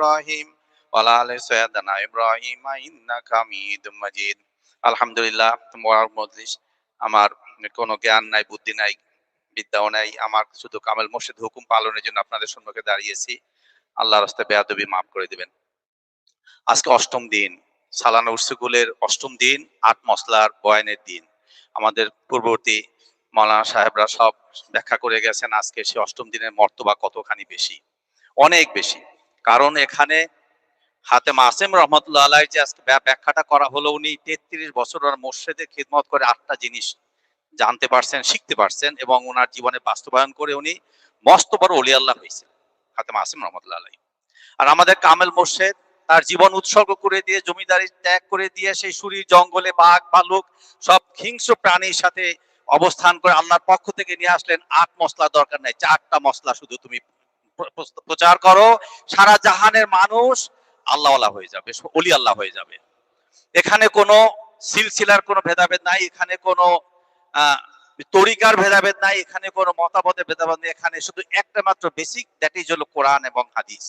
ইব্রাহিম। ওয়ালা আলি সৈয়দানা ইব্রাহিম, ইন্নাকা হামিদুম মাজিদ। আলহামদুলিল্লাহ, তোমার মজলিস আমার কোনো জ্ঞান নাই, বুদ্ধি নাই, বিদ্যাও নাই। আমার শুধু কামেল মোর্শেদ হুকুম পালনের জন্য আপনাদের সম্মুখে দাঁড়িয়েছি। আল্লাহ রাস্তায় বেয়াদবি মাফ করে দিবেন। আজকে অষ্টম দিন, সালানা উৎসগুলের অষ্টম দিন, আট মশলার বয়ানের দিন। আমাদের পূর্ববর্তী মৌলানা সাহেবরা সব ব্যাখ্যা করে গেছেন আজকে সে অষ্টম দিনের মর্তবা কতখানি বেশি। অনেক বেশি। কারণ এখানে হাতে মাসেম রহমতুল্লাহ আলাই যে আজকে ব্যাখ্যাটা করা হলো, উনি তেত্রিশ বছর মোর্শেদের খিদমত করে আটটা জিনিস জানতে পারছেন, শিখতে পারছেন এবং ওনার জীবনে বাস্তবায়ন করে উনি মস্ত বড় অলি আল্লাহ হয়েছেন, হাতে মাসেম রহমতুল্লাহ আলাই আর আমাদের কামেল মোর্শেদ তার জীবন উৎসর্গ করে দিয়ে, জমিদারি ত্যাগ করে দিয়ে, সেই সুরির জঙ্গলে বাঘ, ভালুক, সব হিংস্র প্রাণীর সাথে অবস্থান করে আল্লাহর পক্ষ থেকে নিয়ে আসলেন। আট মশলা দরকার নাই, চারটা মশলা শুধু তুমি প্রচার করো, সারা জাহানের মানুষ আল্লাহওয়ালা হয়ে যাবে অলি আল্লাহ হয়ে যাবে। এখানে কোনো সিলসিলার কোনো ভেদাভেদ নাই, এখানে কোনো তরিকার ভেদাভেদ নাই, এখানে কোনো মতামতের ভেদাভেদ নেই, এখানে শুধু একটা মাত্র বেসিক দ্যাট ইজ হলো কোরআন এবং হাদিস।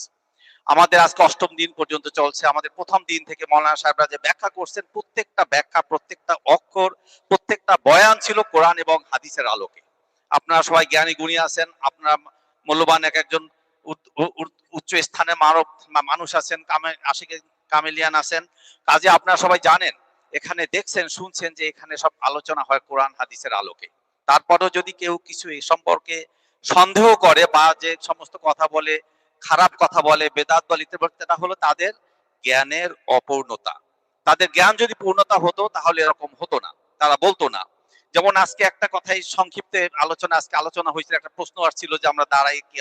আমাদের আজকে অষ্টম দিন পর্যন্ত চলছে, আমাদের প্রথম দিন থেকে মৌলানা সাহেবরা যে ব্যাখ্যা করছেন, প্রত্যেকটা ব্যাখ্যা, প্রত্যেকটা অক্ষর, প্রত্যেকটা বয়ান ছিল কোরআন এবং হাদিসের আলোকে। আপনারা সবাই জ্ঞানী গুণী আছেন, আপনারা মূল্যবান এক একজন উচ্চ স্থানে মানব মানুষ আছেন আশিকে কামেলিয়ান আছেন। কাজে আপনারা সবাই জানেন, এখানে দেখছেন, শুনছেন যে এখানে সব আলোচনা হয় কোরআন হাদিসের আলোকে। তারপরেও যদি কেউ কিছু এই সম্পর্কে সন্দেহ করে বা যে সমস্ত কথা বলে, খারাপ কথা বলে, বেদাত বলে সেটা হলো তাদের জ্ঞানের অপূর্ণতা। তাদের জ্ঞান যদি পূর্ণতা হতো, তাহলে এরকম হতো না। তারা বলতো না। যেমন আজকে একটা কথাই সংক্ষিপ্তে আলোচনা, আজকে আলোচনা হয়েছিল, একটা প্রশ্ন আসছিল যে আমরা দাঁড়াই কি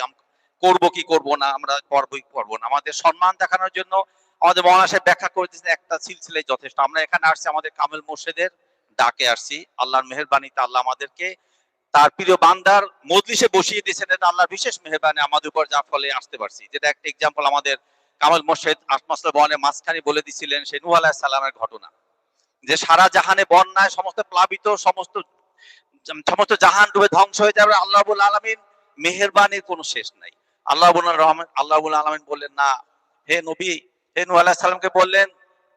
করব কি করব না, আমরা করব কি করব না। আমাদের সম্মান দেখানোর জন্য আমাদের মহানা ব্যাখ্যা করে দিয়েছেন একটা সিলসিলাই যথেষ্ট। আমরা এখানে আসছি আমাদের কামেল মোর্শেদের ডাকে আসছি। আল্লাহর মেহেরবানিতে আল্লাহ আমাদেরকে তার প্রিয় বান্দার মজলিসে বসিয়ে দিয়েছেন এটা আল্লাহর বিশেষ মেহরবানি আমাদের উপর যা ফলে আসতে পারছি। যেটা একটা এক্সাম্পল আমাদের কামাল মোর্শেদ আটমাসলা বনের মাঝখানে বলে দিছিলেন সে নূহ আলাইহিস সালামের ঘটনা। যে সারা জাহানে বন্যায় সমস্ত প্লাবিত, সমস্ত সমস্ত জাহান ডুবে ধ্বংস হয়ে যাবে আল্লাহবুল আলমিন, মেহেরবানির কোনো শেষ নাই। আল্লাহবুল রহমান আল্লাহবুল আলমিন বললেন, না, হে নবী, হে নূহ আলাইহিস সালামকে বললেন,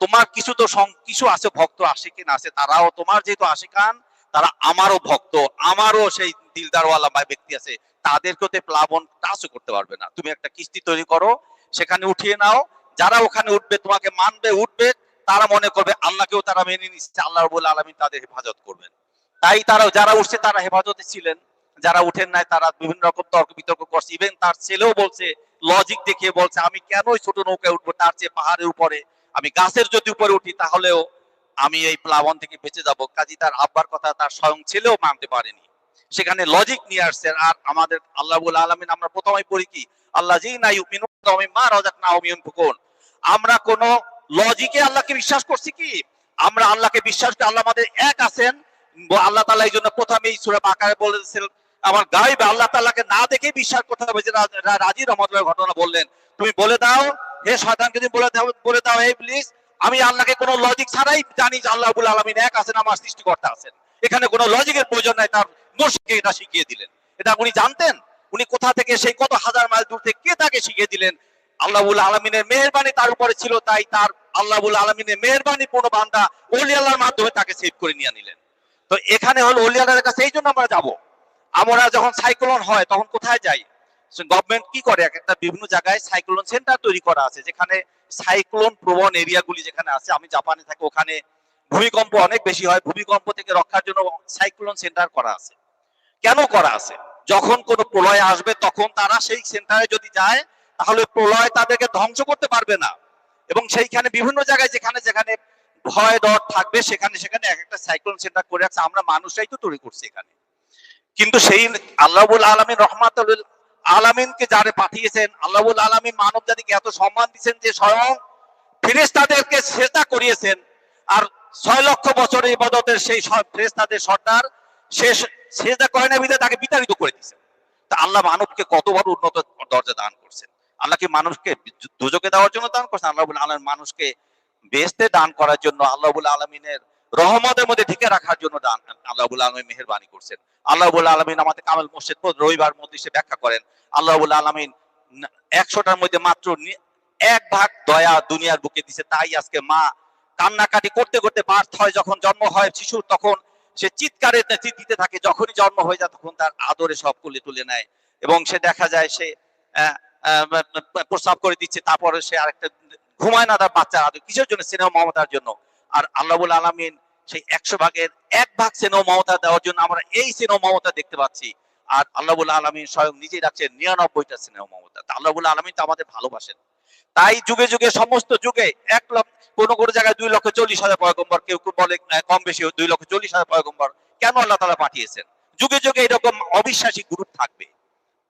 তোমার কিছু তো কিছু আছে ভক্ত আশিকিন আছে, তারাও তোমার যেহেতু আশিকান, তারা আমারও ভক্ত, আমারও সেই দিলদারওয়ালা ব্যক্তি আছে, তাদেরকেও তো প্লাবন টাচও করতে পারবে না। তুমি একটা কিস্তি তৈরি করো, সেখানে উঠিয়ে নাও, যারা ওখানে উঠবে, তোমাকে মানবে, উঠবে, তারা মনে করবে আল্লাহকেও তারা মেনে নিচ্ছে, আল্লাহ রবুল আলমী তাদের হেফাজত করবেন। তাই তারা, যারা উঠছে, তারা হেফাজতে ছিলেন। যারা উঠেন নাই, তারা বিভিন্ন রকম তর্ক বিতর্ক করছে। ইভেন তার ছেলেও বলছে লজিক দেখিয়ে বলছে, আমি কেন ছোট নৌকায় উঠবো? তার চেয়ে পাহাড়ের উপরে। আমি গাছের যদি উপরে উঠি, তাহলেও আমি এই প্লাবন থেকে বেঁচে যাব। কাজী তার আব্বার কথা তার স্বয়ং ছেলেও মানতে পারেনি। সেখানে লজিক নিয়ে আসছে, আর আমাদের আল্লাহ আলমিন, আমরা প্রথমে পড়ি কি? আল্লাহ জি না ইউমিনু মা রাজাক না উমিউন ফুকুন আমরা কোন লজিকে আল্লাহকে বিশ্বাস করছি কি? আমরা আল্লাহকে বিশ্বাস করি, আল্লাহ আমাদের এক আছেন। আল্লাহ তালা এই জন্য প্রথমেই সূরা বাকারে বলেছেন আমার গায়েবে আল্লাহ তাআলাকে না দেখে বিশ্বাস করতে হবে যে রাজি রহমতুল্লাহ ঘটনা বললেন। তুমি বলে দাও, হে শয়তানকে তুমি বলে দাও বলে দাও হে ইবলিস আমি আল্লাহকে কোনো লজিক ছাড়াই জানি যে আল্লাহ আলামিন এক আছেন, আমার সৃষ্টিকর্তা আছেন। এখানে কোনো লজিকের প্রয়োজন নাই, তার মুর্শিদকে এটা শিখিয়ে দিলেন। এটা উনি জানতেন, উনি কোথা থেকে সেই কত হাজার মাইল দূর থেকে কে তাকে শিখিয়ে দিলেন। আল্লাহুল আলমিনের মেহেরবানি তার উপরে ছিল, তাই তার আল্লাহুল আলমিনের মেহেরবানি পূর্ণ বান্দা ওলি আল্লাহর মাধ্যমে তাকে সেভ করে নিয়ে নিলেন। তো এখানে হলো আল্লাহর কাছে এই জন্য আমরা যাব। আমরা যখন সাইক্লোন হয়, তখন কোথায় যাই? গভর্নমেন্ট কি করে? এক একটা বিভিন্ন জায়গায় সাইক্লোন সেন্টার তৈরি করা আছে, যেখানে সাইক্লোন প্রবণ এরিয়াগুলি যেখানে আছে, আমি জাপানে থাকি, ওখানে ভূমিকম্প অনেক বেশি হয়, ভূমিকম্প থেকে রক্ষার জন্য সাইক্লোন সেন্টার করা আছে। কেন করা আছে? যখন কোনো প্রলয় আসবে, তখন তারা সেই সেন্টারে যদি যায়, তাহলে প্রলয় তাদেরকে ধ্বংস করতে পারবে না। এবং সেইখানে বিভিন্ন জায়গায় যেখানে যেখানে ভয় ডর থাকবে, সেখানে সেখানে এক একটা সাইক্লোন সেন্টার করে রাখছে। আমরা মানুষরাই তো তৈরি করছি এখানে। কিন্তু সেই আল্লাহুল আলমিন রহমাতুল আলামিনকে যারে পাঠিয়েছেন, আল্লাহুল আলমিন মানব জাতিকে এত সম্মান দিয়েছেন যে স্বয়ং ফেরেশতাদেরকে সেটা করিয়েছেন। আর ছয় লক্ষ বছরের ইবাদতের সেই ফেরেশতাদের সর্দার শেষ সেজদা করে না বিধায় তাকে বিতাড়িত করে দিয়েছেন। তা আল্লাহ মানবকে কত বড় উন্নত দরজা দান করছেন। আল্লাহ কি মানুষকে দুজকে দেওয়ার জন্য দান করছেন? আল্লাহ আলম মানুষকে বেস্তে দান করার জন্য আল্লাহুল আলমিনের রহমতের মধ্যে ঢেকে রাখার জন্য দান আল্লাহুল আলমী মেহরবানি করছেন। আল্লাহুল আলমিন আমাদের কামাল মসজিদ রবিবার মধ্যে সে ব্যাখ্যা করেন। আল্লাহুল আলমিন একশোটার মধ্যে মাত্র এক ভাগ দয়া দুনিয়ার বুকে দিছে। তাই আজকে মা কান্নাকাটি করতে করতে বার্থ হয় যখন জন্ম হয়, শিশুর তখন সে চিৎকারে দিতে থাকে। যখনই জন্ম হয়ে যায় তখন তার আদরে সব কুলে তুলে নেয় এবং সে দেখা যায় সে প্রস্রাব করে দিচ্ছে। তারপরে সে আরেকটা ঘুমায় না তার বাচ্চার আদর। কিসের জন্য? স্নেহ মমতার জন্য। আর আল্লাহবুল আলমিন সেই একশো ভাগের এক ভাগ স্নেহ মমতা দেওয়ার জন্য আমরা এই স্নেহ মমতা দেখতে পাচ্ছি। আর আল্লাহবুল আলমিন স্বয়ং নিজেই রাখছেন নিরানব্বইটা স্নেহ মমতা। আল্লাহবুল আলমিন তো আমাদের ভালোবাসেন। তাই যুগে যুগে, সমস্ত যুগে এক লক্ষ, কোন কোন জায়গায় দুই লক্ষ চল্লিশ হাজার পয়গম্বর, কেউ কেউ বলে কম বেশি দুই লক্ষ চল্লিশ হাজার পয়গম্বর, কেন আল্লাহ তালা পাঠিয়েছেন? যুগে যুগে এরকম অবিশ্বাসী গ্রুপ থাকবে।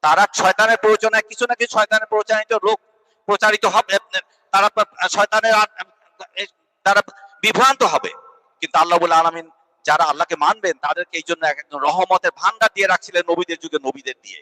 তারা শয়তানের প্ররোচনায়, কিছু না কিছু শয়তানের প্ররোচনায় রোগ প্রচারিত হবে, তারা, শয়তানের তারা বিভ্রান্ত হবে। কিন্তু আল্লাহ বলে আলমিন যারা আল্লাহকে মানবেন, তাদেরকে এই জন্য এক একজন রহমতের ভান্ডার দিয়ে রাখছিলেন নবীদের যুগে, নবীদের দিয়ে।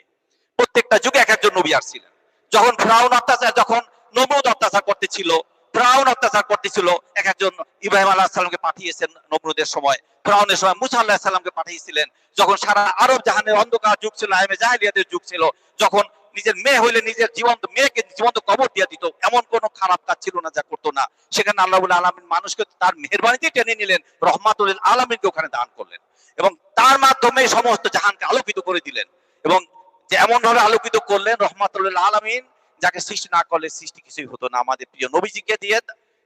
প্রত্যেকটা যুগে এক একজন নবী আসছিলেন। যখন ফ্রাউন অত্যাচার, যখন নমরুদ অত্যাচার করতেছিল, ফ্রাউন অত্যাচার করতেছিল এক একজন ইব্রাহিম আল্লাহ সাল্লামকে পাঠিয়েছেন নমরুদের সময়। ফ্রাউনের সময় মুসা আল্লাহ সাল্লামকে পাঠিয়েছিলেন। যখন সারা আরব জাহানের অন্ধকার যুগ ছিল আইমে জাহেলিয়াতের যুগ ছিল, যখন নিজের মেয়ে হইলে নিজের জীবন্ত, মেয়েকে জীবন্ত কবর দিয়ে দিত। এমন কোন খারাপ কাজ ছিল না, যা করতো না। সেখানে আল্লাহুল আলমিন মানুষকে তার মেহরবানিতে টেনে নিলেন, রহমাতুল আলমিনকে ওখানে দান করলেন। এবং তার মাধ্যমে সমস্ত জাহানকে আলোকিত করে দিলেন। এবং যে এমন ভাবে আলোকিত করলেন রহমাতুল্লাহ আলমিন, যাকে সৃষ্টি না করলে সৃষ্টি কিছুই হতো না। আমাদের প্রিয় নবীজিকে দিয়ে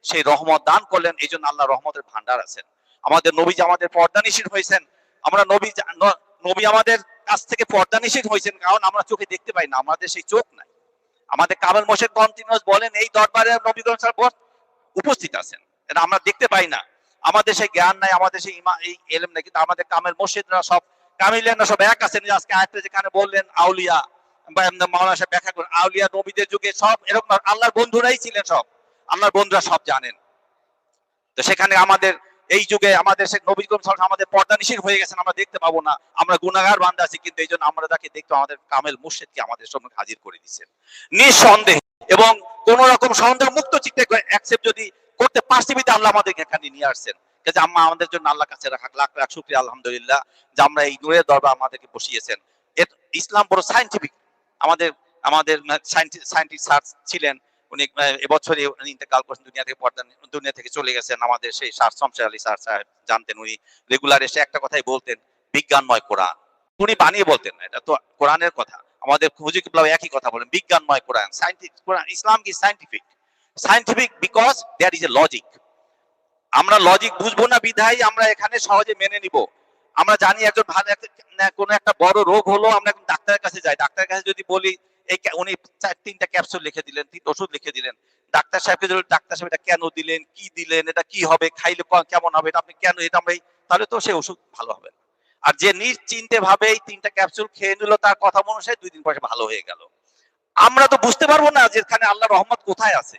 সেই রহমত দান করলেন। এই জন্য আল্লাহ রহমতের ভান্ডার আছেন। আমাদের নবীজি আমাদের পর্দা নিষিদ্ধ হয়েছেন। আমরা নবী নবী আমাদের কাছ থেকে পর্দা নিষিদ্ধ হয়েছেন, কারণ আমরা চোখে দেখতে পাই না, আমাদের সেই চোখ নাই। আমাদের কামেল মোশেদ কন্টিনিউস বলেন, এই দরবারে নবীগঞ্জ উপস্থিত আছেন। এটা আমরা দেখতে পাই না। আমাদের সেই জ্ঞান নাই, আমাদের সেই ইমা এই এলেম নাই, কিন্তু আমাদের কামেল মোর্শেদরা সব, কামিলিয়ানরা সব এক আছেন। আজকে আয়াতে যেখানে বললেন, আউলিয়া, বা মাওলানা সাহেব ব্যাখ্যা করেন, আউলিয়া নবীদের যুগে সব এরকম, আল্লাহর বন্ধুরাই ছিলেন সব। আল্লাহর বন্ধুরা সব জানেন। তো সেখানে আমাদের এই যুগে আমাদের সে নবী করিম ওয়াসাল্লাম আমাদের পর্দা নিষিদ্ধ হয়ে গেছেন, আমরা দেখতে পাবো না। আমরা গুনাহগার বান্দা আছি, কিন্তু এই জন্য আমরা তাকে দেখতে আমাদের কামেল মুর্শিদকে আমাদের সামনে হাজির করে দিচ্ছেন। নিঃসন্দেহে। এবং কোন রকম সন্দেহ মুক্ত চিত্তে অ্যাকসেপ্ট যদি করতে পারছি আল্লাহ আমাদেরকে এখানে নিয়ে আসছেন। যে আম্মা আমাদের জন্য আল্লাহ কাছে রাখা লাখ লাখ শুক্রিয়া, আলহামদুলিল্লাহ, যে আমরা এই নূরের দরবার আমাদেরকে বসিয়েছেন। ইসলাম বড় সাইন্টিফিক আমাদের আমাদের সায়েন্টিস্ট ছিলেন উনি এবছরই উনি ইন্তেকাল করছেন, দুনিয়া থেকে পর্দা দুনিয়া থেকে চলে গেছেন আমাদের সেই স্যার শমশের আলী স্যার সাহেব জানতেন উনি রেগুলার এসে একটা কথাই বলতেন, বিজ্ঞানময় কোরআন। উনি বানিয়ে বলতেন না, এটা তো কোরআনের কথা। আমাদের একই কথা বলেন, বিজ্ঞানময় কোরআন সাইন্টিফিক কোরআন, ইসলাম কি scientific scientific because there is a logic আমরা লজিক বুঝব না বিধায় আমরা এখানে সহজে মেনে নিব। আমরা জানি একজন ভালো কোনো একটা বড় রোগ হলো, আমরা ডাক্তারের কাছে যাই, ডাক্তারের কাছে যদি বলি এই উনি তিনটা ক্যাপসুল লিখে দিলেন তিন ওষুধ লিখে দিলেন। ডাক্তার সাহেবকে যদি ডাক্তার সাহেব এটা কেন দিলেন, কি দিলেন, এটা কি হবে, খাইলে কেমন হবে, এটা আপনি কেন, এটা আমরা তাহলে তো সেই ওষুধ ভালো হবে। আর যে নিশ্চিন্তে ভাবে এই তিনটা ক্যাপসুল খেয়ে নিল, তার কথা অনুসারে দুই দিন পরে ভালো হয়ে গেল। আমরা তো বুঝতে পারব না যে এখানে আল্লাহ রহমত কোথায় আছে।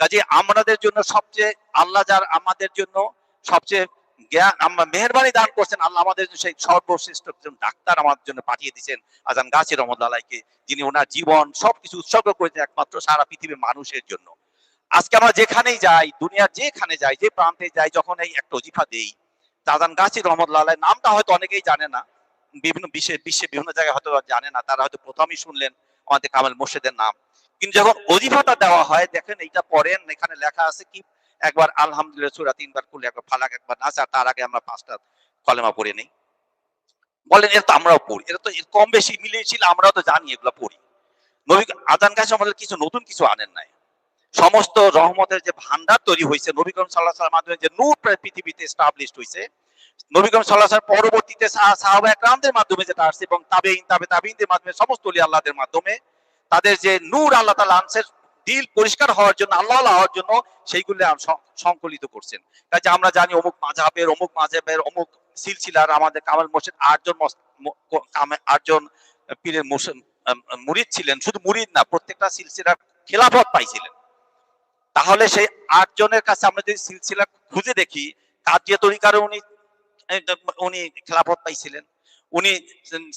কাজে আমাদের জন্য সবচেয়ে আল্লাহ যার আমাদের জন্য সবচেয়ে আমরা মেহরবানি দান করছেন। আল্লাহ আমাদের সেই সর্বশ্রেষ্ঠ একজন ডাক্তার আমাদের জন্য পাঠিয়ে দিয়েছেন। আজান গাছি রহমদাল্লাহকে যিনি ওনার জীবন সবকিছু উৎসর্গ করেছেন একমাত্র সারা পৃথিবীর মানুষের জন্য। আজকে আমরা যেখানেই যাই, দুনিয়ার যেখানে যাই, যে প্রান্তে যাই, যখন এই একটা অজিফা দেই তাজান গাছি রহমতুল্লাহ নামটা হয়তো অনেকেই জানে না। বিভিন্ন বিশ্বে বিশ্বে বিভিন্ন জায়গায় হয়তো জানে না, তারা হয়তো প্রথমেই শুনলেন আমাদের কামাল মোর্শেদের নাম। কিন্তু যখন অজিফাটা দেওয়া হয়, দেখেন এইটা পড়েন, এখানে লেখা আছে কি একবার আলহামদুলিল্লাহ সুরা তিনবার করলে একবার ফালাক, একবার নাচ তার আগে আমরা পাঁচটা কলেমা পড়ে নেই। বলেন এর তো আমরাও পড়ি এটা তো কম বেশি মিলিয়েছিল আমরাও তো জানি এগুলো পড়ি। নবী আদান কাছে আমাদের কিছু নতুন কিছু আনেন নাই। সমস্ত রহমতের যে ভান্ডার তৈরি হয়েছে, নবী করিম সাল্লাহ মাধ্যমে যে নূর পৃথিবীতে এস্টাবলিশড হয়েছে, নবী সাল্লাহ সাল্লাম পরবর্তীতে সাহা- সাহাবা একরামদের মাধ্যমে যেটা আসছে এবং তাবেইন তাবে তাবিনদের মাধ্যমে, সমস্ত আল্লাহদের মাধ্যমে, তাদের যে নূর আল্লাহ তাআলা আনছে দিল পরিষ্কার হওয়ার জন্য, আল্লাহ হওয়ার জন্য সেইগুলো সংকলিত করছেন। কাজে আমরা জানি অমুক মাঝহাবের অমুক মাঝহাবের, অমুক সিলসিলার আমাদের কামাল মসজিদ আটজন আটজন পীরের মুরিদ ছিলেন। শুধু মুরিদ না, প্রত্যেকটা সিলসিলার খেলাফত পাইছিলেন। তাহলে সেই আটজনের কাছে আমরা যদি সিলসিলা খুঁজে দেখি কাজিয়া তরিকারও উনি উনি খেলাফত পাইছিলেন। উনি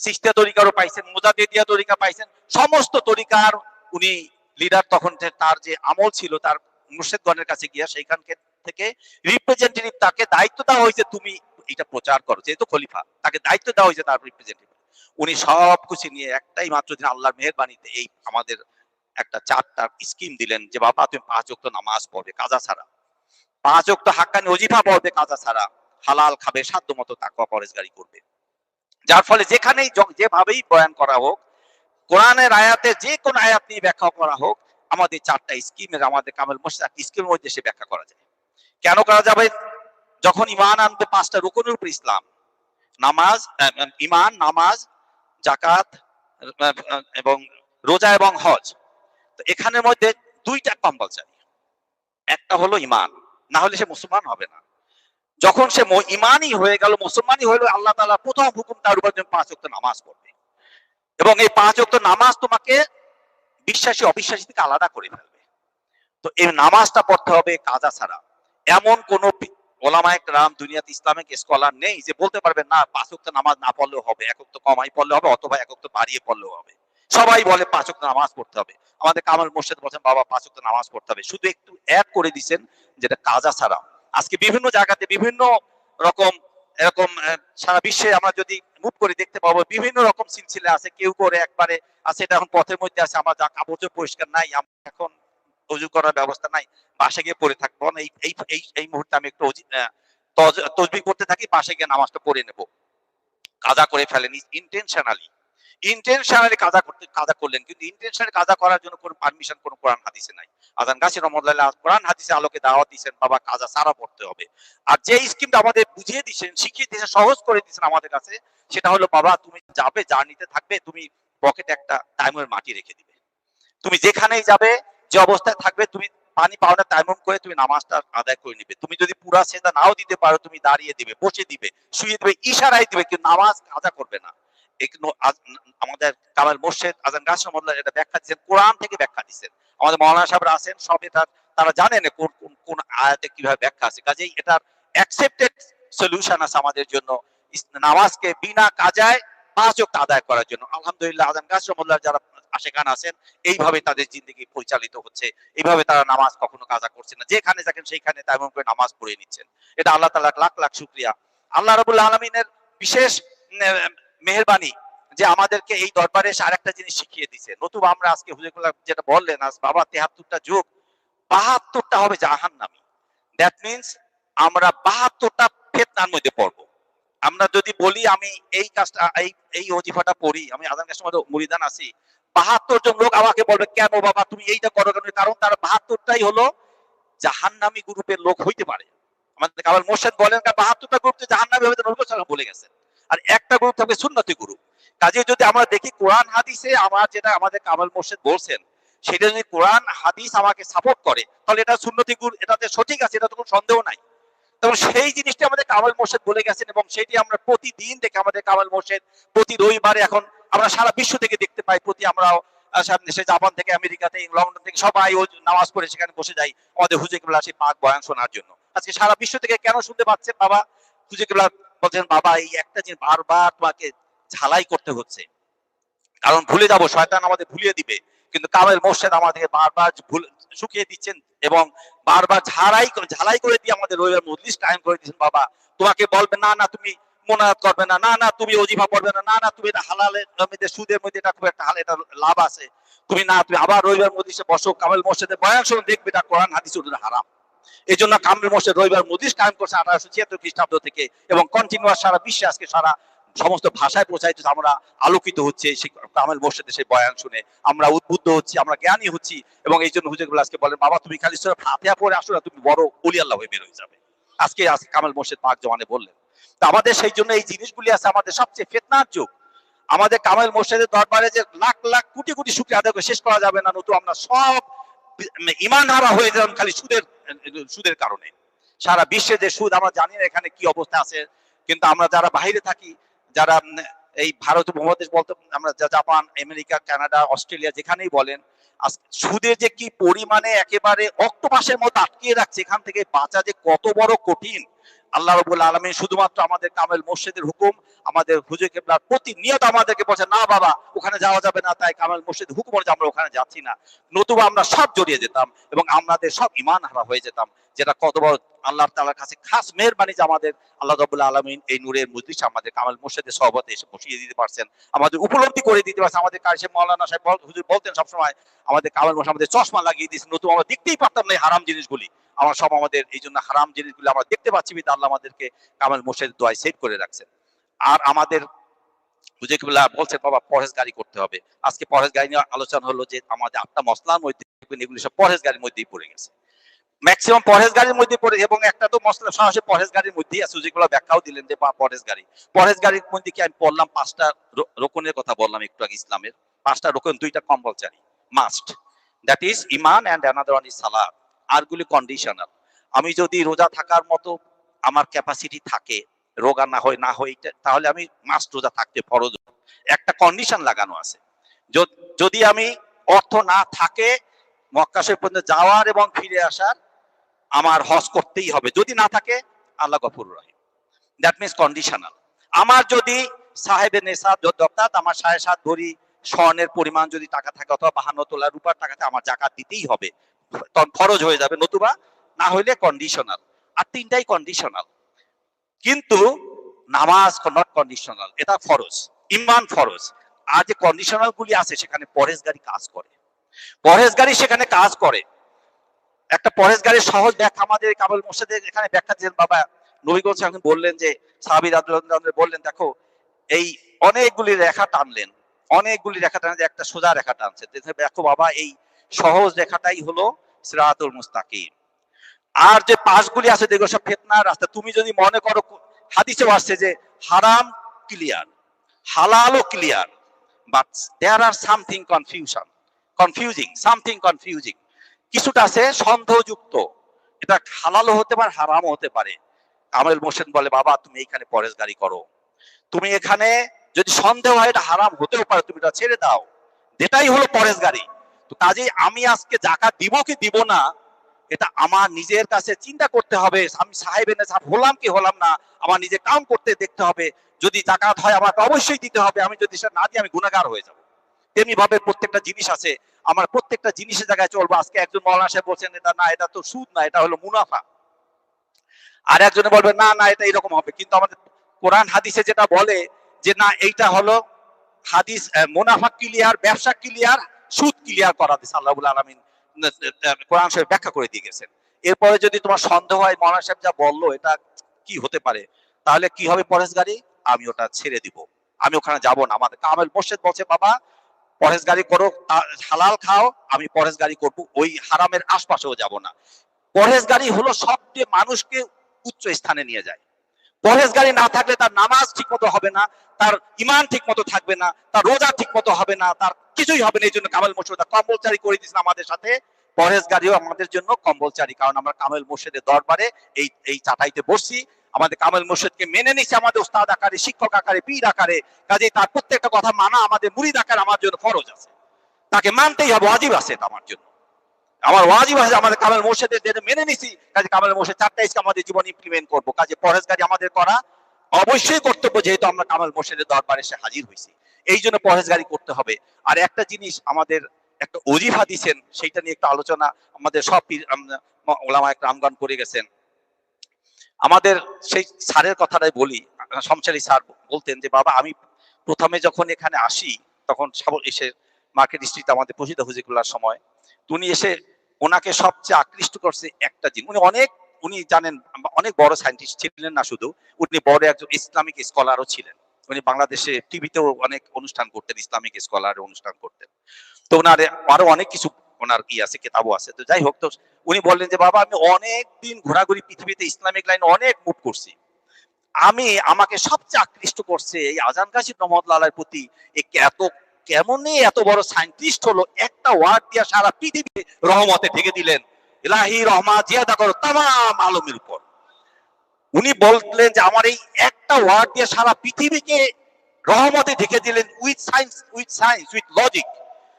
সিস্তিয়া তরিকারও পাইছেন মুজাদিদিয়া তরিকা পাইছেন, সমস্ত তরিকার উনি লিডার তখন তার যে আমল ছিল, তার মুর্শেদগণের কাছে গিয়া সেইখান থেকে রিপ্রেজেন্টেটিভ তাকে দায়িত্ব দেওয়া হয়েছে, তুমি এটা প্রচার করো, যেহেতু খলিফা, তাকে দায়িত্ব দেওয়া হয়েছে তার রিপ্রেজেন্টেটিভ উনি সব কিছু নিয়ে একটাই মাত্র দিন আল্লাহর মেহেরবানিতে এই আমাদের একটা চারটা স্কিম দিলেন যে, বাবা, তুমি পাঁচ ওয়াক্ত নামাজ পড়বে কাজা ছাড়া। পাঁচ ওয়াক্ত হাক্কানি ওজিফা পড়বে কাজা ছাড়া। হালাল খাবে সাধ্য মতো তাকওয়া পরেজগারি করবে। যার ফলে যেখানেই যেভাবেই বয়ান করা হোক কোরআনের আয়াতে যে কোন আয়াত নিয়ে ব্যাখ্যা করা হোক, আমাদের চারটা স্কিমের আমাদের কামেল মশলা স্কিমের মধ্যে সে ব্যাখ্যা করা যায়। কেন করা যাবে? যখন ইমান আনবে পাঁচটা রুকনের উপর ইসলাম, নামাজ ইমান, নামাজ জাকাত এবং রোজা এবং হজ, তো এখানের মধ্যে দুইটা কম্পালসারি একটা হলো ইমান, না হলে সে মুসলমান হবে না। যখন সে ইমানই হয়ে গেল, মুসলমানই হলো, আল্লাহ তালা প্রথম হুকুম তার উপর পাঁচ ওয়াক্ত নামাজ পড়বে। এবং এই পাঁচ ওয়াক্ত নামাজ তোমাকে বিশ্বাসী, অবিশ্বাসী থেকে আলাদা করে ফেলবে। তো এই নামাজটা পড়তে হবে কাজা ছাড়া। এমন কোন পি- ওলামা একরাম দুনিয়াতে ইসলামিক স্কলার নেই যে বলতে পারবে, না, পাঁচ ওয়াক্ত নামাজ না পড়লেও হবে, এক ওয়াক্ত কমাই পড়লে হবে অথবা এক ওয়াক্ত বাড়িয়ে পড়লেও হবে। সবাই বলে পাঁচ ওয়াক্ত নামাজ পড়তে হবে। আমাদের কামাল মোর্শেদ বলছেন, বাবা, পাঁচ ওয়াক্ত নামাজ পড়তে হবে। শুধু একটু অ্যাড করে দিছেন যেটা কাজা ছাড়া। আজকে বিভিন্ন জায়গাতে বিভিন্ন রকম এরকম সারা বিশ্বে আমরা যদি মুভ করে, দেখতে পাবো বিভিন্ন রকম সিলসিলা আছে। কেউ করে একবারে আছে, এটা এখন পথের মধ্যে আছে, আমার যা কাপড় পরিষ্কার নাই এখন অজু করার ব্যবস্থা নাই বাসে গিয়ে পড়ে থাকব। এই এই এই মুহূর্তে আমি একটু তজবি করতে থাকি পাশে গিয়ে নামাজটা পড়ে নেব। কাজা করে ফেলেনি ইন্টেনশনালি ইন্টেনশনালি কাজা করতে কাজা করলেন, কিন্তু ইন্টেনশনালি কাজা করার জন্য কোনো পারমিশন কোনো কোরআন হাদিসে নাই। আজান গাছি রহমতুল্লাহ, কোরআন হাদিসে আলোকে দাওয়াত দিয়েছেন, বাবা কাজা সারা পড়তে হবে। আর যে স্কিমটা আমাদের বুঝিয়ে দিয়েছেন, শিখিয়ে দিয়েছেন, সহজ করে দিয়েছেন আমাদের কাছে, সেটা হলো, বাবা, তুমি যাবে, জার্নিতে থাকবে, তুমি পকেটে একটা টাইমের মাটি রেখে দিবে। তুমি যেখানেই যাবে, যে অবস্থায় থাকবে, তুমি পানি পাওনা টাইমম করে তুমি নামাজটা আদায় করে নিবে। তুমি যদি পুরা সেটা নাও দিতে পারো, তুমি দাঁড়িয়ে দিবে, বসে দিবে, শুয়ে দিবে, ইশারায় দিবে, কিন্তু নামাজ কাজা করবে না। আমাদের কামাল মোর্শেদ, আজান গাছ এটা ব্যাখ্যা দিচ্ছেন কোরআন থেকে ব্যাখ্যা দিচ্ছেন আমাদের মৌলানা সাহেবরা আছেন, সব এটা তারা জানেন কোন কোন কোন আয়াতে কীভাবে ব্যাখ্যা আছে। কাজেই এটার অ্যাকসেপ্টেড সলিউশন আছে আমাদের জন্য। নামাজকে বিনা কাজায় পাঁচ আদায় করার জন্য। আলহামদুলিল্লাহ, আজান গাছ রহমতুল্লাহ যারা আশেখান আছেন, এইভাবে তাদের জিন্দগি পরিচালিত হচ্ছে। এইভাবে তারা নামাজ কখনো কাজা করছে না। যেখানে থাকেন সেইখানে তেমন করে নামাজ পড়ে নিচ্ছেন। এটা আল্লাহ তাআলা লাখ লাখ শুকরিয়া। আল্লাহ রাবুল আলমিনের বিশেষ মেহেরবানি যে আমাদেরকে এই দরবারে এসে আরেকটা জিনিস শিখিয়ে দিছে। নতুবা আমরা আজকে হুজুরগুল্লাহ যেটা বললেন, আজ বাবা তেহাত্তরটা যুগ, বাহাত্তরটা হবে জাহান্নামী। দ্যাট মিনস আমরা বাহাত্তরটা ফেতনার মধ্যে পড়ব। আমরা যদি বলি আমি এই কাজটা, এই এই অজিফাটা পড়ি, আমি আজান কাছে মধ্যে মুরিদান আছি, বাহাত্তর জন লোক আমাকে বলবে, কেন বাবা তুমি এইটা করো কেন? কারণ তার বাহাত্তরটাই হলো জাহান্নামী গ্রুপের লোক হইতে পারে। আমাদের কামাল মোর্শেদ বলেন, বাহাত্তরটা গ্রুপ তো জাহান্নামী হবে নবী সাল্লাম বলে গেছেন। আর একটা গ্রুপ থাকবে সুন্নতি গ্রুপ। কাজে যদি আমরা দেখি কোরআন হাদিসে আমার যেটা আমাদের কামাল মোর্শেদ বলছেন, সেটা যদি কোরআন হাদিস আমাকে সাপোর্ট করে, তাহলে এটা সুন্নতি গুরু এটাতে সঠিক আছে এটা তো কোনো সন্দেহ নাই। তখন সেই জিনিসটা আমাদের কামাল মোর্শেদ বলে গেছেন এবং সেটি আমরা প্রতিদিন দেখে আমাদের কামাল মোর্শেদ প্রতি রবিবারে এখন আমরা সারা বিশ্ব থেকে দেখতে পাই, প্রতি আমরা দেশে জাপান থেকে, আমেরিকা থেকে, লন্ডন থেকে, সবাই ওই নামাজ পড়ে সেখানে বসে যাই আমাদের হুজে কেবলা সেই পাক বয়ান শোনার জন্য। আজকে সারা বিশ্ব থেকে কেন শুনতে পাচ্ছেন বাবা? হুজে কেবলা বলছেন, বাবা, এই একটা জিনিস বারবার তোমাকে ঝালাই করতে হচ্ছে। কারণ ভুলে যাব, শয়তান আমাদের ভুলিয়ে দিবে। কিন্তু কামেল মোর্শেদ আমাদেরকে বারবার ভুল, শুকিয়ে দিচ্ছেন এবং বারবার ঝাড়াই ঝালাই করে দিয়ে আমাদের রবিবার মজলিস টাইম করে দিচ্ছেন বাবা, তোমাকে বলবে, না না, তুমি মোনাজাত করবে না না না, তুমি অজিফা পড়বে না না না, তুমি এটা হালালের মধ্যে, সুদের মধ্যে এটা খুব একটা হাল, এটা লাভ আছে। তুমি না, তুমি আবার রবিবার মজলিসে বসো, কামেল মোর্শেদের বয়ান শুনে দেখবে এটা কোরআন, হাদিস হারাম। এই জন্য কামেল মোর্শেদ রবিবার মজলিস কায়েম করছে আঠারোশো ছিয়াত্তর খ্রিস্টাব্দ থেকে এবং কন্টিনিউয়াস সারা বিশ্বে আজকে সারা সমস্ত ভাষায় প্রচারিত আমরা আলোকিত হচ্ছে সেই কামেল মোর্শেদের সেই বয়ান শুনে। আমরা উদ্বুদ্ধ হচ্ছি, আমরা জ্ঞানী হচ্ছি এবং এই জন্য হুজুরগুলো আজকে বলেন, বাবা, তুমি খালি সুরা ফাতিহা পড়ে আসো না, তুমি বড় অলি আল্লাহ হয়ে বের হয়ে যাবে। আজকে আজকে কামেল মোর্শেদ পাক জমানে বললেন। তো আমাদের সেই জন্য এই জিনিসগুলি আছে আমাদের সবচেয়ে ফেতনার যুগ। আমাদের কামেল মোর্শেদের দরবারে যে লাখ লাখ, কোটি কোটি শুক্রিয়া আদায় শেষ করা যাবে না নতুন আমরা সব ইমান হারা হয়ে যেতাম, খালি সুদের সুদের কারণে। সারা বিশ্বে যে সুদ, আমরা জানি না এখানে কি অবস্থা আছে, কিন্তু আমরা যারা বাহিরে থাকি, যারা এই ভারত উপমহাদেশ বলতে, আমরা জাপান, আমেরিকা, কানাডা, অস্ট্রেলিয়া যেখানেই বলেন সুদের যে কি পরিমাণে একেবারে অক্টোপাসের মতো আটকিয়ে রাখছে, এখান থেকে বাঁচা যে কত বড় কঠিন আল্লাহ রবুল আলমী শুধুমাত্র আমাদের কামেল মসজিদের হুকুম, আমাদের হুজুর কেবলার প্রতিনিয়ত আমাদেরকে বলছে, না বাবা, ওখানে যাওয়া যাবে না, তাই কামেল মসজিদ হুকুম অনুযায়ী আমরা ওখানে যাচ্ছি না। নতুবা আমরা সব জড়িয়ে যেতাম এবং আমাদের সব ইমান হারা হয়ে যেতাম, যেটা কত বড় আল্লাহ তাআলার কাছে খাস মেহরবানি যে আমাদের আল্লাহ রাব্বুল আলামিন এই নূরের মজলিস আমাদের কামাল মোর্শেদের সহবতে এসে বসিয়ে দিতে পারছেন, আমাদের উপলব্ধি করে দিতে পারছেন, আমাদের কাছে মাওলানা সাহেব হুজুর বলতেন সবসময়, আমাদের কামাল মোর্শেদ আমাদের চশমা লাগিয়ে দিয়েছেন নতুন আমরা দেখতেই পারতাম না এই হারাম জিনিসগুলি। আমরা সব আমাদের এই জন্য হারাম জিনিসগুলি আমরা দেখতে পাচ্ছি বিধা আল্লাহ আমাদেরকে কামাল মোর্শেদ দোয়ায় সেভ করে রাখছেন। আর আমাদের হুজুরুল্লাহ বলছেন, বাবা পরহেজগারি করতে হবে। আজকে পরহেজগারি নিয়ে আলোচনা হলো যে আমাদের আটটা মশলার মধ্যে এগুলি সব পরহেজগারির মধ্যেই পড়ে গেছে। ম্যাক্সিমাম পরহেজগারির মধ্যে পড়ে এবং একটা তো মশলা সরাসরি পরহেজগারির মধ্যেই আছে। যেগুলো ব্যাখ্যাও দিলেন যে বা পরহেজগারি পরহেজগারির মধ্যে কি আমি বললাম পাঁচটা রোকনের কথা বললাম একটু আগে ইসলামের? পাঁচটা রোকন, দুইটা কম্পালসারি। মাস্ট দ্যাট ইজ ইমান অ্যান্ড অ্যানাদার ওয়ান ইজ সালাদ আরগুলি কন্ডিশনাল আমি যদি রোজা থাকার মতো আমার ক্যাপাসিটি থাকে, রোগা না হয় না হয় তাহলে আমি মাস্ট রোজা থাকতে ফরজ। একটা কন্ডিশন লাগানো আছে। যদি আমি অর্থ না থাকে, মক্কা শরীফ পর্যন্ত যাওয়ার এবং ফিরে আসার, আমার হজ করতেই হবে। যদি না থাকে, আল্লাহ গফুর রহিম। দ্যাট মিনস কন্ডিশনাল আমার যদি সাহেবের নেশা অর্থাৎ আমার সাড়ে সাত ভরি স্বর্ণের পরিমাণ যদি টাকা থাকে অথবা বাহান্ন তোলা রূপার টাকাতে আমার জাকাত দিতেই হবে। ফরজ হয়ে যাবে নতুবা, না হইলে কন্ডিশনাল আর তিনটাই কন্ডিশনাল কিন্তু নামাজ নট কন্ডিশনাল এটা ফরজ, ইমান ফরজ। আর যে কন্ডিশনাল গুলি আছে, সেখানে পরেশগারি কাজ করে। পরেশগারি সেখানে কাজ করে। একটা পরেশগারির সহজ ব্যাখ্যা আমাদের কাবুল মোর্শেদের এখানে ব্যাখ্যা দিলেন বাবা নবীগঞ্জ এখন বললেন যে সাহাবি রাদুল্লাহ বললেন, দেখো, এই অনেকগুলি রেখা টানলেন। অনেকগুলি রেখা টানলেন, একটা সোজা রেখা টানছে। দেখো বাবা, এই সহজ রেখাটাই হলো সিরাতুল মুস্তাকিম। আর যে পাশগুলি আছে, দেখো, সব ফেতনার রাস্তা। তুমি যদি মনে করো হাদিসে আসছে যে হারাম clear হালালও clear but there are something confusion confusing something confusing কিছুটা আছে সন্দেহযুক্ত, এটা হালালও হতে পারে, হারামও হতে পারে। কামেল মোশেন বলে, বাবা, তুমি এইখানে পরেশগারি করো। তুমি এখানে যদি সন্দেহ হয়, এটা হারাম হতেও পারে, তুমি এটা ছেড়ে দাও। এটাই হলো পরেশগারি তো কাজেই আমি আজকে জাকাত দিব কি দিব না, এটা আমার নিজের কাছে চিন্তা করতে হবে। আমি সাহেবের নেশা হলাম কি হলাম না, আমার নিজে কাম করতে দেখতে হবে। যদি জাকাত হয় আমাকে অবশ্যই দিতে হবে। আমি যদি সেটা না দিই, আমি গুণাগার হয়ে যাব। তেমনি ভাবে প্রত্যেকটা জিনিস আছে। আমার প্রত্যেকটা জিনিসের জায়গায় চলবো। আজকে একজন মৌলানা সাহেব বলছেন, এটা না, এটা তো সুদ না, এটা হলো মুনাফা। আর একজনে বলবে না না, এটা এরকম হবে। কিন্তু আমাদের কোরআন হাদিসে যেটা বলে যে, না, এইটা হলো হাদিস মুনাফা ক্লিয়ার, ব্যবসা ক্লিয়ার সুদ ক্লিয়ার করা দিস আল্লাহুল আলমিন কোরআন সাহেব ব্যাখ্যা করে দিয়ে গেছেন। এরপরে যদি তোমার সন্দেহ হয় মৌলানা সাহেব যা বলল, এটা কি হতে পারে? তাহলে কি হবে পরেশ গাড়ি আমি ওটা ছেড়ে দিব। আমি ওখানে যাব না। আমাদের কামেল মোর্শেদ বলছে, বাবা পরেশ গাড়ি করো হালাল খাও, আমি পরেশ গাড়ি করব। ওই হারামের আশপাশেও যাব না। পরেশ গাড়ি হলো সবচেয়ে মানুষকে উচ্চ স্থানে নিয়ে যায়। পরেশগারি না থাকলে তার নামাজ ঠিক মতো হবে না, তার ইমান ঠিক মতো থাকবে না, তার রোজা ঠিক মতো হবে না, তার কিছুই হবে না, এই জন্য কামেল মোর্শেদ কম্বলচারি করে দিয়েছেন আমাদের সাথে। পরেশগারিও আমাদের জন্য কম্বলচারি, কারণ আমরা কামেল মোর্শেদের দরবারে এই এই চাটাইতে বসছি। আমাদের কামেল মোর্শেদকে মেনে নিচ্ছে আমাদের উস্তাদ আকারে, শিক্ষক আকারে, পীর আকারে কাজে তার প্রত্যেকটা কথা মানা আমাদের মুরিদ আকারে আমার জন্য ফরজ আছে। তাকে মানতেই হবে ওয়াজিব আছে আমার জন্য। আমার ওয়াজিব আছে আমাদের কামেল মোর্শেদের যেটা মেনে নিছি, কাজে কামাল মোর্শেদ চারটা ইসকে আমাদের জীবন ইমপ্লিমেন্ট করব। কাজে পরেশগারি আমাদের করা অবশ্যই কর্তব্য, যেহেতু আমরা কামাল মোর্শেদের দরবারে এসে হাজির হয়েছি। এই জন্য পরেশগারি করতে হবে। আর একটা জিনিস আমাদের একটা অজিফা দিছেন, সেইটা নিয়ে একটা আলোচনা আমাদের সব ওলামা একটা আমগান করে গেছেন। আমাদের সেই স্যারের কথাটাই বলি শমশালী স্যার বলতেন যে, বাবা, আমি প্রথমে যখন এখানে আসি, তখন এসে মার্কেট স্ট্রিট আমাদের প্রসিদ্ধ হুজিকুল্লার সময় উনি এসে ওনাকে সবচেয়ে আকৃষ্ট করছে একটা জিনিস। উনি অনেক, উনি জানেন, অনেক বড় সায়েন্টিস্ট ছিলেন না শুধু, উনি বড় একজন ইসলামিক স্কলারও ছিলেন। উনি বাংলাদেশে টিভিতেও অনেক অনুষ্ঠান করতেন, ইসলামিক স্কলার অনুষ্ঠান করতেন। তো ওনার আরও অনেক কিছু ওনার কি আছে, কেতাবও আছে। তো যাই হোক, তো উনি বললেন যে, বাবা, আমি অনেক দিন ঘোরাঘুরি পৃথিবীতে ইসলামিক লাইন অনেক মুভ করছি। আমি, আমাকে সবচেয়ে আকৃষ্ট করছে এই আজান কাশির রহমতুল্লাহ প্রতি এত কেমনে এত বড় সায়েন্টিস্ট হলো? একটা ওয়ার্ড দিয়া সারা পৃথিবী রহমতে ঢেকে দিলেন। ইলাহি রহমা জিয়াদা করো তাম আলমের উপর। উনি বললেন যে, আমার এই একটা ওয়ার্ড দিয়ে সারা পৃথিবীকে রহমতে ঢেকে দিলেন with science with science with logic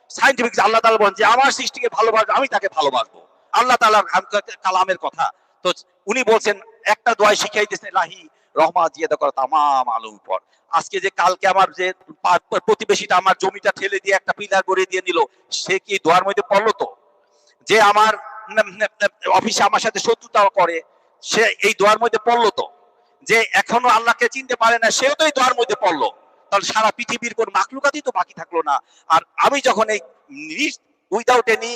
scientific আল্লাহ তালা বলেন যে, আমার সৃষ্টিকে ভালোবাসবো, আমি তাকে ভালোবাসবো। আল্লাহ তাআলার আম- কালামের কথা। তো উনি বলছেন, একটা দোয়াই শিখাই দিয়েছেন লাহি রহমা জিয়াদা করো তামাম আলম উপর। আজকে যে কালকে আমার যে প্রতিবেশীটা আমার জমিটা ঠেলে দিয়ে একটা পিলার গড়িয়ে দিয়ে নিল, সে কি দোয়ার মধ্যে পড়ল তো? যে আমার অফিসে আমার সাথে শত্রুতা করে, সে এই দোয়ার মধ্যে পড়ল তো? যে এখনও আল্লাহকে চিনতে পারে না, সেও তো এই দোয়ার মধ্যে পড়ল। তাহলে সারা পৃথিবীর কোন মাকলুকাতই তো বাকি থাকল না। আর আমি যখন এই উইদাউট এনি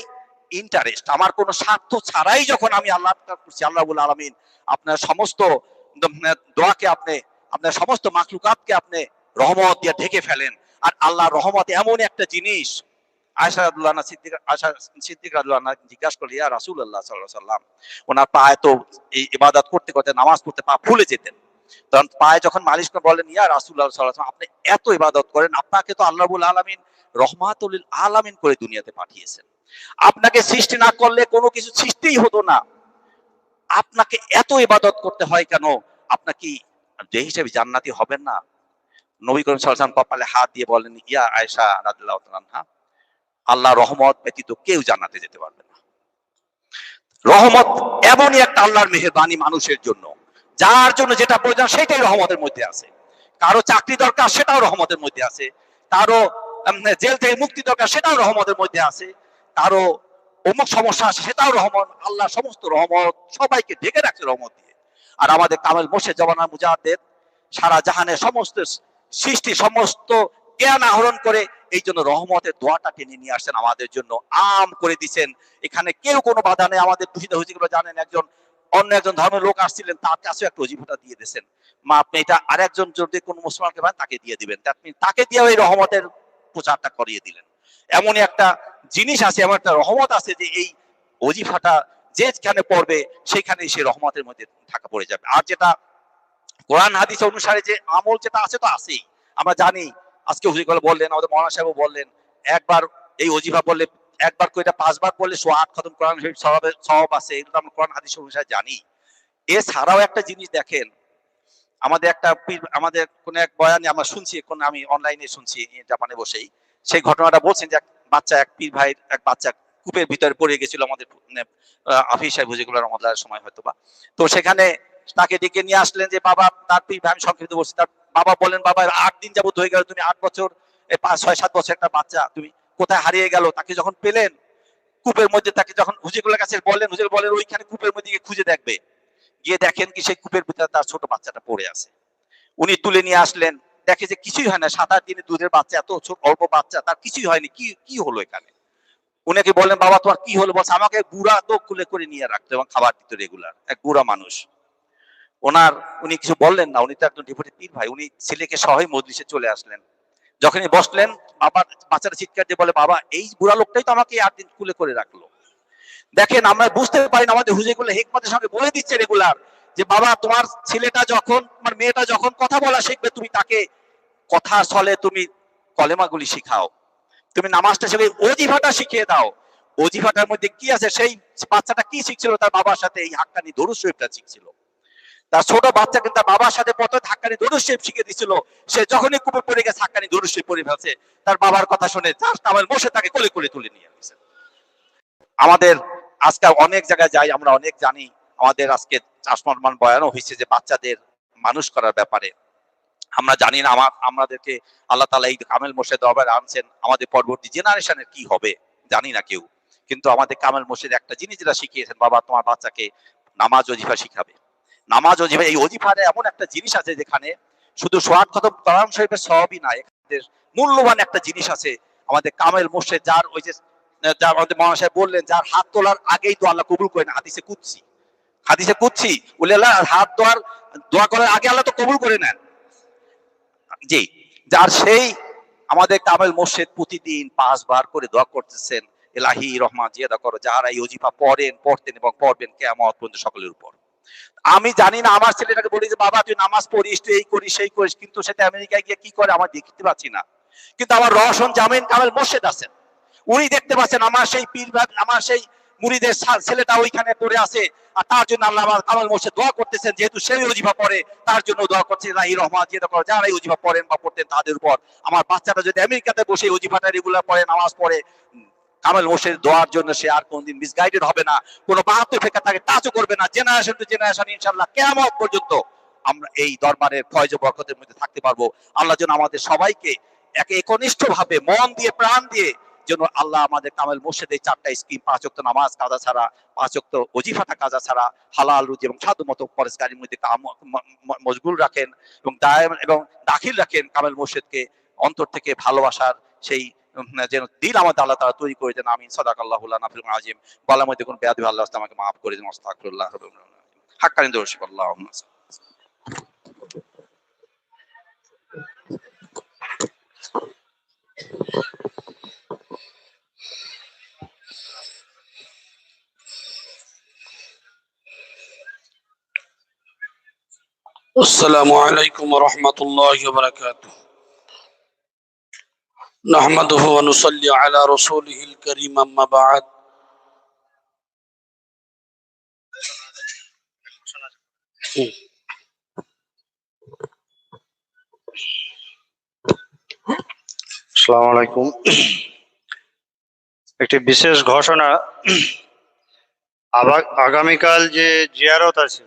ইন্টারেস্ট আমার কোনো স্বার্থ ছাড়াই যখন আমি আল্লাহ করছি, আল্লাহ আলমিন আপনার সমস্ত দোয়াকে আপনি, আপনার সমস্ত মাকলুকাতকে আপনি রহমত দিয়ে ঢেকে ফেলেন। আর আল্লাহ রহমত এমন একটা জিনিস আয়সা আব্দুল্লাহ সিদ্দিক আয়সা সিদ্দিক আব্দুল্লাহ জিজ্ঞাসা করলি ইয়া রাসূল আল্লাহ সাল্লাল্লাহু সাল্লাম ওনার পায়ে তো এই ইবাদত করতে করতে, নামাজ পড়তে পা ফুলে যেতেন। তখন পায়ে যখন মালিশ করে বলেন ইয়া রাসূলুল্লাহ সাল্লাল্লাহু আলাইহি আপনি এত ইবাদত করেন, আপনাকে তো আল্লাহ আলামিন রহমাতুল আলামিন করে দুনিয়াতে পাঠিয়েছেন। আপনাকে সৃষ্টি না করলে কোনো কিছু সৃষ্টিই হতো না। আপনাকে এত ইবাদত করতে হয় কেন? আপনার কি যে হিসেবে জান্নাতি হবেন না? নবী করিম সাল্লাল্লাহু কপালে হাত দিয়ে বলেন ইয়া আয়েশা রাদিয়াল্লাহু তাআলা আল্লাহ রহমত ব্যতীত কেউ জান্নাতে যেতে পারবে না। রহমত এমনই একটা আল্লাহর মেহেরবানি মানুষের জন্য। যার জন্য যেটা প্রয়োজন সেটাই রহমতের মধ্যে আছে। কারও চাকরি দরকার সেটাও রহমতের মধ্যে আছে। কারও জেল থেকে মুক্তি দরকার সেটাও রহমতের মধ্যে আছে। কারও অমুক সমস্যা আছে, সেটাও রহমত আল্লাহ সমস্ত রহমত, সবাইকে ঢেকে রাখছে রহমত দিয়ে। আর আমাদের কামেল মোশে জবানা মুজাহিদের সারা জাহানের সমস্ত সৃষ্টি, সমস্ত জ্ঞান আহরণ করে এই জন্য রহমতের দোয়াটা টেনে নিয়ে আসছেন আমাদের জন্য, আম করে দিছেন। এখানে কেউ কোনো বাধা নেই, আমাদের তুষিত হয়েছে জানেন একজন, অন্য একজন ধর্মের লোক আসছিলেন, তার কাছেও একটা অজিফাটা দিয়ে দিয়েছেন। মা, আপনি এটা আরেকজন যদি কোনো মুসলমানকে পান তাকে দিয়ে দিবেন। তাকে দিয়ে ওই রহমতের প্রচারটা করিয়ে দিলেন। এমনই একটা জিনিস আছে, এমন একটা রহমত আছে যে এই অজিফাটা যেখানে পড়বে সেখানে সে রহমতের মধ্যে থাকা পড়ে যাবে। আর যেটা কোরআন হাদিস অনুসারে যে আমল যেটা আছে তো আছেই। আমরা জানি, আজকে হুজুর বললেন, আমাদের মৌলানা সাহেব বললেন, একবার এই অজিফা বললে একবার করে পাঁচবার পড়লে সো আট খতম কোরআন শরীফ সওয়াব আছে এগুলো আমরা কোরআন হাদিস অনুসারে জানি। এছাড়াও একটা জিনিস দেখেন, আমাদের একটা আমাদের কোন এক বয়ানে আমরা শুনছি কোন আমি অনলাইনে শুনছি, জাপানে বসেই। সেই ঘটনাটা বলছেন যে এক বাচ্চা, এক পীর ভাইয়ের, এক বাচ্চা কূপের ভিতরে পড়ে গেছিল আমাদের আফিস সাহেব হুজুগুলো রহমতুল্লাহ সময় হয়তো বা। তো সেখানে তাকে ডেকে নিয়ে আসলেন যে, বাবা, তার পীর ভাই, আমি সংক্ষিপ্ত বলছি, তার বাবা বলেন বাবা, আট দিন যাবত হয়ে গেল, তুমি আট বছর পাঁচ, ছয়, সাত বছর একটা বাচ্চা, তুমি কোথায় হারিয়ে গেল? তাকে যখন পেলেন, কূপের মধ্যে তাকে যখন হুজুরগুলোর কাছে বললেন হুজুর বলেন ওইখানে কূপের মধ্যে গিয়ে খুঁজে দেখবে। গিয়ে দেখেন কি সেই কূপের ভিতরে তার ছোট বাচ্চাটা পড়ে আছে। উনি তুলে নিয়ে আসলেন দেখে যে কিছুই হয় না, সাত আট দিনে দুধের বাচ্চা, এত ছোট, অল্প বাচ্চা, তার কিছুই হয়নি। কি কি হলো এখানে? উনাকে বললেন, বাবা, তোমার কি হলো? বলছে, আমাকে গুড়া তো খুলে করে নিয়ে রাখতো এবং খাবার দিত রেগুলার, এক গুড়া মানুষ। ওনার, উনি কিছু বললেন না, উনি তো একজন ডিভোটি পীর ভাই, উনি ছেলেকে সহই মজলিসে চলে আসলেন। যখনই বসলেন বাবার বাচ্চাটা চিৎকার দিয়ে বলে, বাবা, এই বুড়া লোকটাই তো আমাকে আট দিন খুলে করে রাখল। দেখেন, আমরা বুঝতে পারি না, আমাদের হুজুরগুলো হেকমতের সঙ্গে বলে দিচ্ছে রেগুলার। যে বাবা, তোমার ছেলেটা যখন, তোমার মেয়েটা যখন কথা বলা শিখবে, তুমি তাকে কথা চলে তুমি কলেমাগুলি শিখাও। তুমি নামাজটা শিখে অজিফাটা শিখিয়ে দাও। অজিফাটার মধ্যে কি আছে? সেই বাচ্চাটা কি শিখছিল? তার বাবার সাথে এই হাক্কানি দরুদ শরীফটা শিখছিল। তার ছোট বাচ্চা কিন্তু তার বাবার সাথে পথে হাক্কানি দরুদ শরীফ শিখে দিছিল। সে যখনই কুপে পড়ে গেছে, হাক্কানি দরুদ শরীফ পড়ে ফেলছে। তার বাবার কথা শুনে জাস্ট আমার বসে তাকে কোলে কোলে তুলে নিয়ে আমাদের আজকে অনেক জায়গায় যাই, আমরা অনেক জানি। আমাদের আজকে চাষমান বয়ানও হয়েছে যে বাচ্চাদের মানুষ করার ব্যাপারে। আমরা জানি না আমার, আমাদেরকে আল্লাহ তালা এই কামেল মোর্শেদ দরবারে আনছেন, আমাদের পরবর্তী জেনারেশনের কি হবে, জানি না কেউ। কিন্তু আমাদের কামেল মোর্শেদ একটা জিনিস যেটা শিখিয়েছেন, বাবা তোমার বাচ্চাকে নামাজ অজিফা শিখাবে। নামাজ অজিফা এই অজিফারে এমন একটা জিনিস আছে যেখানে শুধু সোয়াদ খতম শরীফের সবই না, এখানে মূল্যবান একটা জিনিস আছে আমাদের কামেল মোর্শেদ, যার ওই যে, যার আমাদের সাহেব বললেন, যার হাত তোলার আগেই তো আল্লাহ কবুল করেন, হাদিসে কুচ্ছি হাদিসে কুচ্ছি আল্লাহ, হাত দোয়ার দোয়া করার আগে আল্লাহ তো কবুল করে নেন। জি, যার সেই আমাদের কামেল মোর্শেদ প্রতিদিন পাঁচবার করে দোয়া করতেছেন, এলাহি রহমান, জিয়াদা করো যারা এই অজিফা পড়েন, পড়তেন এবং পড়বেন কেমন পর্যন্ত সকলের উপর। আমি জানি না, আমার ছেলেটাকে বলি যে বাবা, তুই নামাজ পড়িস, তুই এই করিস, সেই করিস। কিন্তু সেটা আমেরিকায় গিয়ে কি করে, আমার দেখতে পাচ্ছি না। কিন্তু আমার রওশন জামিন কামেল মোর্শেদ আছেন। উনি দেখতে পাচ্ছেন, আমার সেই পীর আমার সেই মুড়িদের ছেলেটা ওইখানে পড়ে আছে, আর তার জন্য আল্লাহ কামাল মোর্শেদ দোয়া করতেছেন, যেহেতু সেই অজিফা পড়ে, তার জন্য দোয়া করছে, রাহি রহমান যেটা করে যারা অজিফা পড়েন বা পড়তেন তাদের উপর। আমার বাচ্চাটা যদি আমেরিকাতে বসে এই অজিফাটা রেগুলার পড়ে, নামাজ পড়ে কামাল মোর্শেদ দোয়ার জন্য সে আর কোনদিন মিসগাইডেড হবে না, কোনো বাহাত্তর ফেকা তাকে টাচও করবে না জেনারেশন টু জেনারেশন ইনশাল্লাহ কেমন পর্যন্ত আমরা এই দরবারের ফয়জ বরকতের মধ্যে থাকতে পারব। আল্লাহ যেন আমাদের সবাইকে একে একনিষ্ঠ ভাবে মন দিয়ে, প্রাণ দিয়ে যেন আল্লাহ আমাদের কামেল মুর্শিদের চারটা স্কিম, পাঁচ ওয়াক্ত নামাজ কাজা ছাড়া, পাঁচ ওয়াক্ত অজিফাটা কাজা ছাড়া, হালাল রুজি এবং সাধু মতো পরেশকারীর মধ্যে কাম- ম- ম- মশগুল রাখেন এবং দায় এবং দাখিল রাখেন কামেল মুর্শিদকে অন্তর থেকে ভালোবাসার সেই যেন দিল আমাদের আল্লাহ তারা তৈরি করে দেন। আমিন। সদাক আল্লাহ নাফিল আজিম বলার মধ্যে কোন বেয়াদি আল্লাহ আমাকে মাফ করে দিন। আস্তাগফিরুল্লাহ হাক্কানি দর্শক আল্লাহ السلام عليكم ورحمة الله وبركاته نحمده ونصلي على رسوله الكريم أما بعد আসসালামু আলাইকুম একটি বিশেষ ঘোষণা আবা- আগামীকাল যে জিয়ারত আছে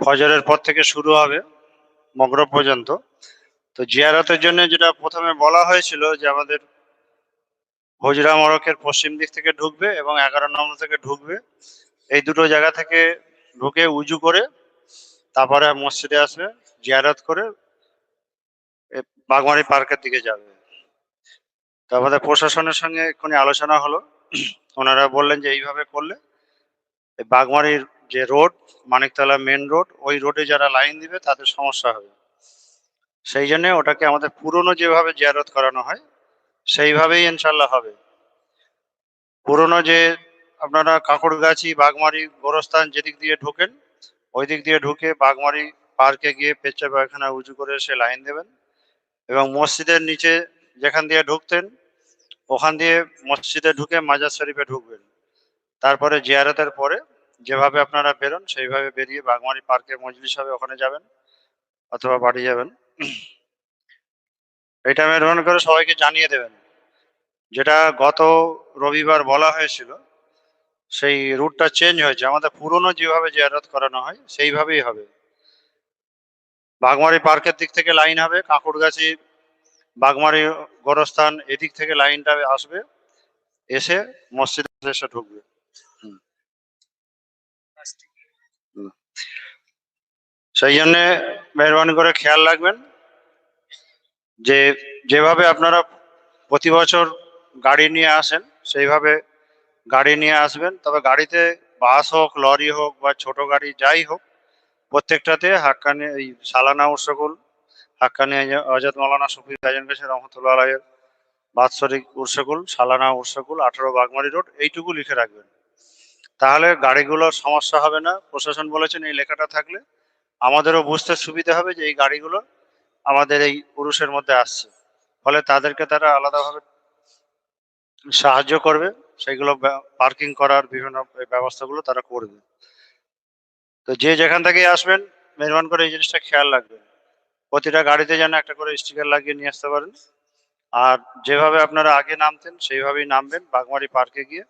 ফজরের পর থেকে শুরু হবে, মগরব পর্যন্ত। তো জিয়ারতের জন্য যেটা প্রথমে বলা হয়েছিল যে আমাদের হজরা মরকের পশ্চিম দিক থেকে ঢুকবে এবং এগারো নম্বর থেকে ঢুকবে। এই দুটো জায়গা থেকে ঢুকে উজু করে তারপরে মসজিদে আসবে জিয়ারত করে বাগমারি পার্কের দিকে যাবে। তো আমাদের প্রশাসনের সঙ্গে এক্ষুনি আলোচনা হলো। ওনারা বললেন যে এইভাবে করলে বাগমারির যে রোড, মানিকতলা মেন রোড ওই রোডে যারা লাইন দিবে তাদের সমস্যা হবে। সেই জন্য ওটাকে আমাদের পুরনো যেভাবে জিয়ারত করানো হয়, সেইভাবেই ইনশাল্লাহ হবে। পুরনো যে আপনারা কাঁকড়গাছি, বাগমারি, গোরস্থান যেদিক দিয়ে ঢোকেন ওই দিক দিয়ে ঢুকে বাগমারি পার্কে গিয়ে পেচ্চা পায়খানা উঁচু করে সে লাইন দেবেন এবং মসজিদের নিচে যেখান দিয়ে ঢুকতেন, ওখান দিয়ে মসজিদে ঢুকে মাজার শরীফে ঢুকবেন। তারপরে জিয়ারতের পরে যেভাবে আপনারা বেরোন, সেইভাবে বেরিয়ে বাগমারি পার্কে মজলিস হবে, ওখানে যাবেন অথবা বাড়ি যাবেন। এটা মেহরবানি করে সবাইকে জানিয়ে দেবেন। যেটা গত রবিবার বলা হয়েছিল, সেই রুটটা চেঞ্জ হয়েছে। আমাদের পুরনো যেভাবে জিয়ারত করানো হয়, সেইভাবেই হবে। বাগমারি পার্কের দিক থেকে লাইন হবে কাঁকুড়গাছি বাগমারি গোরস্থান এদিক থেকে লাইনটা আসবে, এসে মসজিদ ঢুকবে হুম। হুম। সেই জন্যে মেহরবানি করে খেয়াল রাখবেন যে, যেভাবে আপনারা প্রতি বছর গাড়ি নিয়ে আসেন, সেইভাবে গাড়ি নিয়ে আসবেন। তবে গাড়িতে বাস হোক, লরি হোক বা ছোট গাড়ি যাই হোক, প্রত্যেকটাতে হাক্কানি এই সালানা উৎসকল হাক্কানি আজাদ মৌলানা শফি আজম কাছে রহমতুল্লাহ আলাইয়ের বাৎসরিক উৎসকল সালানা উৎসকল আঠারো বাগমারি রোড, এইটুকু লিখে রাখবেন। তাহলে গাড়িগুলোর সমস্যা হবে না। প্রশাসন বলেছেন এই লেখাটা থাকলে আমাদেরও বুঝতে সুবিধা হবে যে এই গাড়িগুলো আমাদের এই পুরুষের মধ্যে আসছে। ফলে তাদেরকে তারা আলাদাভাবে সাহায্য করবে সেইগুলো পার্কিং করার বিভিন্ন ব্যবস্থাগুলো তারা করবে। তো যে যেখান থেকে আসবেন, মেহরবান করে এই জিনিসটা খেয়াল রাখবেন। প্রতিটা গাড়িতে যেন একটা করে স্টিকার লাগিয়ে নিয়ে আসতে পারেন। আর যেভাবে আপনারা আগে নামতেন, সেইভাবেই নামবেন বাগমারি পার্কে গিয়ে।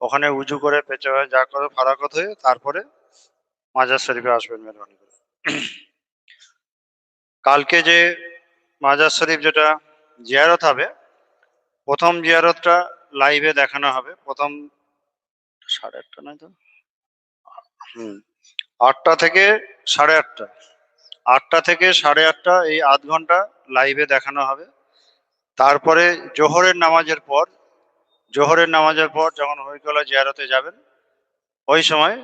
ওখানে উজু করে পেঁচা হয়ে যা করে ফারাকত হয়ে তারপরে মাজার শরীফে আসবেন মেহরবানি করে। কালকে যে মাজার শরীফ যেটা জিয়ারত হবে, প্রথম জিয়ারতটা লাইভে দেখানো হবে। প্রথম সাড়ে আটটা নয় তো? হুম, আটটা থেকে সাড়ে আটটা। আটটা থেকে সাড়ে আটটা এই আধ ঘণ্টা লাইভে দেখানো হবে। তারপরে জোহরের নামাজের পর, জোহরের নামাজের পর যখন হরিকলা জিয়ারতে যাবেন, ওই সময়